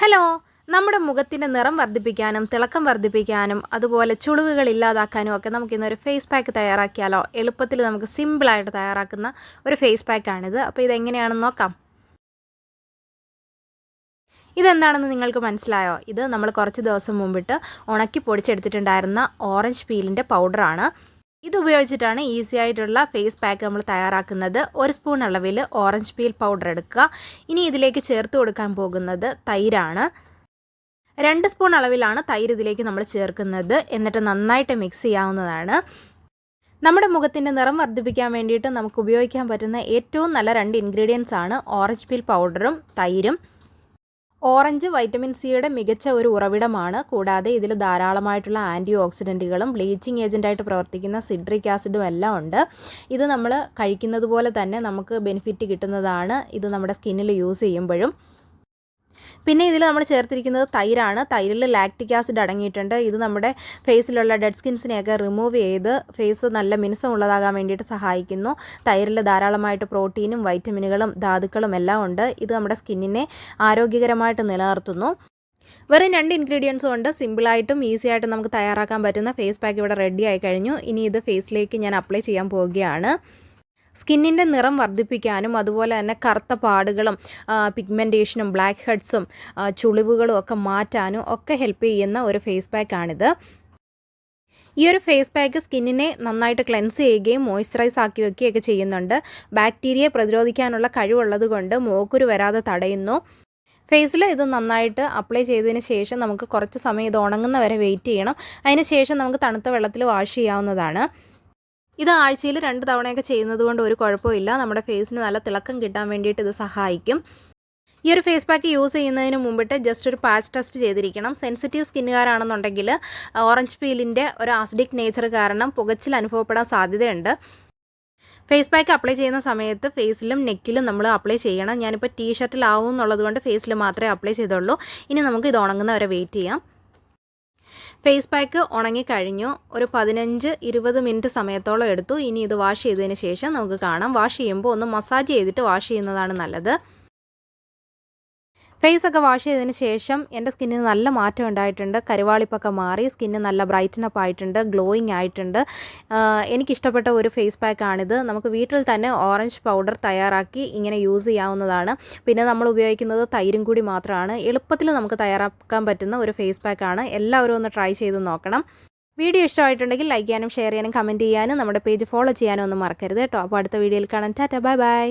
Hello. നമ്മുടെ മുഖത്തിന്റെ നിറം വർദ്ധിപ്പിക്കാനും തിളക്കം വർദ്ധിപ്പിക്കാനും അതുപോലെ ചുളിവുകൾ ഇല്ലാതാക്കാനും ഒക്കെ നമുക്ക് ഇന്നൊരു ഫേസ് പാക്ക് തയ്യാറാക്കിയാലോ? എളുപ്പത്തിൽ നമുക്ക് സിമ്പിളായിട്ട് തയ്യാറാക്കുന്ന ഒരു ഫേസ് പാക്കാണിത് അപ്പോൾ ഇതെങ്ങനെയാണെന്ന് നോക്കാം. ഇതെന്താണെന്ന് നിങ്ങൾക്ക് മനസ്സിലായോ? ഇത് നമ്മൾ കുറച്ച് ദിവസം മുമ്പിട്ട് ഉണക്കി പൊടിച്ചെടുത്തിട്ടുണ്ടായിരുന്ന ഓറഞ്ച് പീലിന്റെ പൗഡറാണ് ഇത് ഉപയോഗിച്ചിട്ടാണ് ഈസി ആയിട്ടുള്ള ഫേസ് പാക്ക് നമ്മൾ തയ്യാറാക്കുന്നത്. ഒരു സ്പൂൺ അളവിൽ ഓറഞ്ച് പീൽ പൗഡർ എടുക്കുക. ഇനി ഇതിലേക്ക് ചേർത്ത് കൊടുക്കാൻ പോകുന്നത് തൈരാണ്. രണ്ട് സ്പൂൺ അളവിലാണ് തൈര് ഇതിലേക്ക് നമ്മൾ ചേർക്കുന്നത്. എന്നിട്ട് നന്നായിട്ട് മിക്സ് ചെയ്യാവുന്നതാണ്. നമ്മുടെ മുഖത്തിന്റെ നിറം വർദ്ധിപ്പിക്കാൻ വേണ്ടിയിട്ട് നമുക്ക് ഉപയോഗിക്കാൻ പറ്റുന്ന ഏറ്റവും നല്ല രണ്ട് ഇൻഗ്രീഡിയൻസ് ആണ് ഓറഞ്ച് പീൽ പൗഡറും തൈരും. ഓറഞ്ച് വൈറ്റമിൻ സിയുടെ മികച്ച ഒരു ഉറവിടമാണ്. കൂടാതെ ഇതിൽ ധാരാളമായിട്ടുള്ള ആന്റി ഓക്സിഡന്റുകളും ബ്ലീച്ചിങ് ഏജന്റായിട്ട് പ്രവർത്തിക്കുന്ന സിഡ്രിക് ആസിഡും എല്ലാം ഉണ്ട്. ഇത് നമ്മൾ കഴിക്കുന്നത് പോലെ തന്നെ നമുക്ക് ബെനിഫിറ്റ് കിട്ടുന്നതാണ്. ഇത് നമ്മുടെ സ്കിന്നിൽ യൂസ് ചെയ്യുമ്പോഴും. പിന്നെ ഇതിൽ നമ്മൾ ചേർത്തിരിക്കുന്നത് തൈരാണ്. തൈരിൽ ലാക്റ്റിക് ആസിഡ് അടങ്ങിയിട്ടുണ്ട്. ഇത് നമ്മുടെ ഫേസിലുള്ള ഡെഡ് സ്കിൻസിനെയൊക്കെ റിമൂവ് ചെയ്ത് ഫേസ് നല്ല മിനുസമുള്ളതാകാൻ വേണ്ടിയിട്ട് സഹായിക്കുന്നു. തൈരിൽ ധാരാളമായിട്ട് പ്രോട്ടീനും വൈറ്റമിനുകളും ധാതുക്കളും എല്ലാം ഉണ്ട്. ഇത് നമ്മുടെ സ്കിന്നിനെ ആരോഗ്യകരമായിട്ട് നിലനിർത്തുന്നു. വെറും രണ്ട് ഇൻഗ്രീഡിയൻസും ഉണ്ട്. സിമ്പിളായിട്ടും ഈസി ആയിട്ടും നമുക്ക് തയ്യാറാക്കാൻ പറ്റുന്ന ഫേസ് പാക്ക് ഇവിടെ റെഡി ആയി കഴിഞ്ഞു. ഇനി ഇത് ഫേസിലേക്ക് ഞാൻ അപ്ലൈ ചെയ്യാൻ പോവുകയാണ്. സ്കിന്നിന്റെ നിറം വർദ്ധിപ്പിക്കാനും അതുപോലെ തന്നെ കറുത്ത പാടുകളും പിഗ്മെന്റേഷനും ബ്ലാക്ക് ഹെഡ്സും ചുളിവുകളും ഒക്കെ മാറ്റാനും ഒക്കെ ഹെൽപ്പ് ചെയ്യുന്ന ഒരു ഫേസ് പാക്കാണിത് ഈ ഒരു ഫേസ് പാക്ക് സ്കിന്നിനെ നന്നായിട്ട് ക്ലെൻസ് ചെയ്യുകയും മോയ്സ്ചറൈസ് ആക്കി വെക്കുകയൊക്കെ ചെയ്യുന്നുണ്ട്. ബാക്ടീരിയയെ പ്രതിരോധിക്കാനുള്ള കഴിവുള്ളത് കൊണ്ട് മോക്കുരു വരാതെ തടയുന്നു. ഫേസിൽ ഇത് നന്നായിട്ട് അപ്ലൈ ചെയ്തതിന് ശേഷം നമുക്ക് കുറച്ച് സമയം ഇത് ഉണങ്ങുന്ന വരെ വെയിറ്റ് ചെയ്യണം. അതിന് ശേഷം നമുക്ക് തണുത്ത വെള്ളത്തിൽ വാഷ് ചെയ്യാവുന്നതാണ്. ഇത് ആഴ്ചയിൽ രണ്ട് തവണയൊക്കെ ചെയ്യുന്നത് കൊണ്ട് ഒരു കുഴപ്പമില്ല. നമ്മുടെ ഫേസിന് നല്ല തിളക്കം കിട്ടാൻ വേണ്ടിയിട്ട് ഇത് സഹായിക്കും. ഈ ഒരു ഫേസ് പാക്ക് യൂസ് ചെയ്യുന്നതിന് മുമ്പിട്ട് ജസ്റ്റ് ഒരു പാച്ച് ടെസ്റ്റ് ചെയ്തിരിക്കണം. സെൻസിറ്റീവ് സ്കിന്നുകാരാണെന്നുണ്ടെങ്കിൽ ഓറഞ്ച് പീലിന്റെ ഒരു ആസിഡിക് നേച്ചർ കാരണം പുകച്ചിൽ അനുഭവപ്പെടാൻ സാധ്യതയുണ്ട്. ഫേസ് പാക്ക് അപ്ലൈ ചെയ്യുന്ന സമയത്ത് ഫേസിലും നെക്കിലും നമ്മൾ അപ്ലൈ ചെയ്യണം. ഞാനിപ്പോൾ ടീ ഷർട്ടിലാവും എന്നുള്ളത് കൊണ്ട് ഫേസിൽ മാത്രമേ അപ്ലൈ ചെയ്തുള്ളൂ. ഇനി നമുക്ക് ഇത് ഉണങ്ങുന്നവരെ വെയിറ്റ് ചെയ്യാം. ഫേസ് പാക്ക് ഉണങ്ങിക്കഴിഞ്ഞു ഒരു പതിനഞ്ച് ഇരുപത് മിനിറ്റ് സമയത്തോളം എടുത്തു. ഇനി ഇത് വാഷ് ചെയ്തതിന് ശേഷം നമുക്ക് കാണാം. വാഷ് ചെയ്യുമ്പോൾ ഒന്ന് മസാജ് ചെയ്തിട്ട് വാഷ് ചെയ്യുന്നതാണ് നല്ലത്. ഫേസ് ഒക്കെ വാഷ് ചെയ്തതിന് ശേഷം എന്റെ സ്കിന്നിന് നല്ല മാറ്റം ഉണ്ടായിട്ടുണ്ട്. കരുവാളിപ്പൊക്കെ മാറി സ്കിന്ന് നല്ല ബ്രൈറ്റൻ അപ്പ് ആയിട്ടുണ്ട് ഗ്ലോയിങ് ആയിട്ടുണ്ട്. എനിക്കിഷ്ടപ്പെട്ട ഒരു ഫേസ് പാക്കാണിത് നമുക്ക് വീട്ടിൽ തന്നെ ഓറഞ്ച് പൗഡർ തയ്യാറാക്കി ഇങ്ങനെ യൂസ് ചെയ്യാവുന്നതാണ്. പിന്നെ നമ്മൾ ഉപയോഗിക്കുന്നത് തൈരും കൂടി മാത്രമാണ്. എളുപ്പത്തിൽ നമുക്ക് തയ്യാറാക്കാൻ പറ്റുന്ന ഒരു ഫേസ് പാക്കാണ് എല്ലാവരും ഒന്ന് ട്രൈ ചെയ്ത് നോക്കണം. വീഡിയോ ഇഷ്ടമായിട്ടുണ്ടെങ്കിൽ ലൈക്ക് ചെയ്യാനും ഷെയർ ചെയ്യാനും കമന്റ് ചെയ്യാനും നമ്മുടെ പേജ് ഫോളോ ചെയ്യാനും ഒന്നും മറക്കരുത് കേട്ടോ. അപ്പോൾ അടുത്ത വീഡിയോയിൽ കാണാൻ ടാറ്റ ബൈ ബൈ